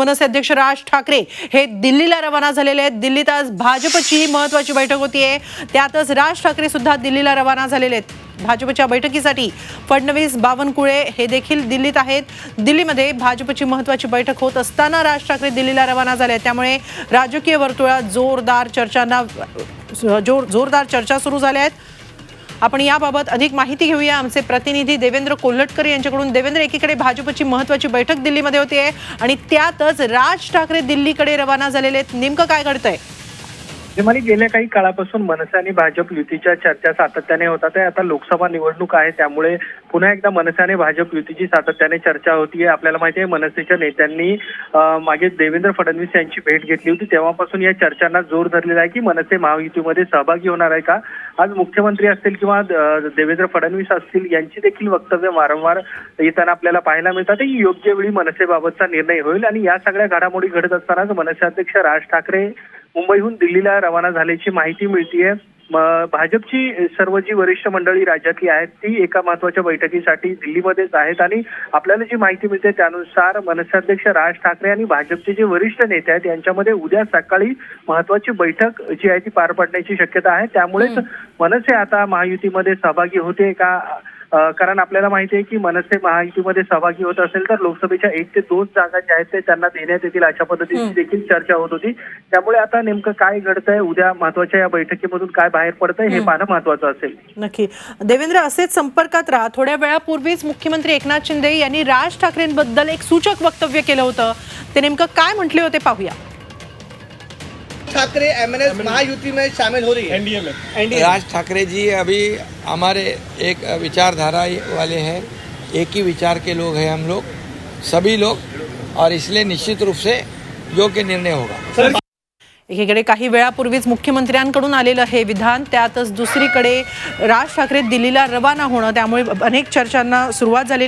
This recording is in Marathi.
मनसे अध्यक्ष राज ठाकरे हे दिल्लीला रवाना झालेले आहेत. दिल्लीत आज भाजपची ही महत्वाची बैठक होतीये. त्यातच राज ठाकरे सुद्धा दिल्लीला रवाना झालेले आहेत. भाजपच्या बैठकीसाठी फडणवीस बावनकुळे हे देखील दिल्लीत आहेत. दिल्लीमध्ये भाजपची महत्वाची बैठक होत असताना राज ठाकरे दिल्लीला रवाना झाले त्यामुळे राजकीय वर्तुळात जोरदार चर्चांना जोर जोरदार चर्चा सुरू झाल्या आहेत. आपण याबाबत अधिक माहिती घेऊया. आमचे प्रतिनिधी देवेंद्र कोल्हटकर यांच्याकडून. देवेंद्र एकीकडे भाजपची महत्वाची बैठक दिल्लीमध्ये होती आहे आणि त्यातच राज ठाकरे दिल्लीकडे रवाना झालेले आहेत. नेमकं काय घडतंय? हिमाली गेल्या काही काळापासून मनसे आणि भाजप युतीच्या चर्चा सातत्याने होतात आहे. आता लोकसभा निवडणूक आहे त्यामुळे पुन्हा एकदा मनसे आणि भाजप युतीची सातत्याने चर्चा होतीये आपल्याला माहिती आहे मनसेच्या नेत्यांनी मागे देवेंद्र फडणवीस यांची भेट घेतली होती. तेव्हापासून या चर्चांना जोर धरलेला आहे की मनसे महायुतीमध्ये सहभागी होणार आहे का? आज मुख्यमंत्री असतील किंवा देवेंद्र फडणवीस असतील यांची देखील वक्तव्य वारंवार येताना आपल्याला पाहायला मिळतात. ही योग्य वेळी मनसेबाबतचा निर्णय होईल. आणि या सगळ्या घडामोडी घडत असतानाच मनसे अध्यक्ष राज ठाकरे मुंबईहून दिल्लीला रवाना झाल्याची माहिती मिळतीये. भाजपची सर्व जी वरिष्ठ मंडळी राज्यातली आहेत ती एका महत्त्वाच्या बैठकीसाठी दिल्लीमध्येच आहेत आणि आपल्याला जी माहिती मिळते त्यानुसार मनसाध्यक्ष राज ठाकरे आणि भाजपचे जे वरिष्ठ नेते आहेत यांच्यामध्ये उद्या सकाळी महत्वाची बैठक जी आहे ती पार पडण्याची शक्यता आहे. त्यामुळेच मनसे आता महायुतीमध्ये सहभागी होते का? कारण आपल्याला माहिती आहे की मनसे महायुतीमध्ये सहभागी होत असेल तर लोकसभेच्या एक ते दोन जागा ज्या आहेत ते त्यांना देण्यात येतील अशा पद्धतीची देखील चर्चा होत होती. त्यामुळे आता नेमकं काय घडतंय उद्या महत्त्वाच्या या बैठकीमधून काय बाहेर पडतंय हे. पाहणं महत्वाचं असेल. नक्की. देवेंद्र असेच संपर्कात राहा. थोड्या वेळापूर्वीच मुख्यमंत्री एकनाथ शिंदे यांनी राज ठाकरेंबद्दल एक सूचक वक्तव्य केलं होतं. ते नेमकं काय म्हटले होते पाहूया. ठाकरे एमएनएस महायुति में शामिल हो रही है। एनडीए में। एनडीए राज ठाकरे जी अभी हमारे एक विचारधारा वाले हैं। एक ही विचार के लोग हैं हम लोग सभी लोग और इसलिए निश्चित रूप से योग्य निर्णय होगा। एकीकडे काही वेळापूर्वीच मुख्यमंत्र्यांकडून आलेलं हे विधान त्यातच दुसरीकडे राज ठाकरे दिल्लीला रवाना होणं त्यामुळे अनेक चर्चांना सुरुवात झालेली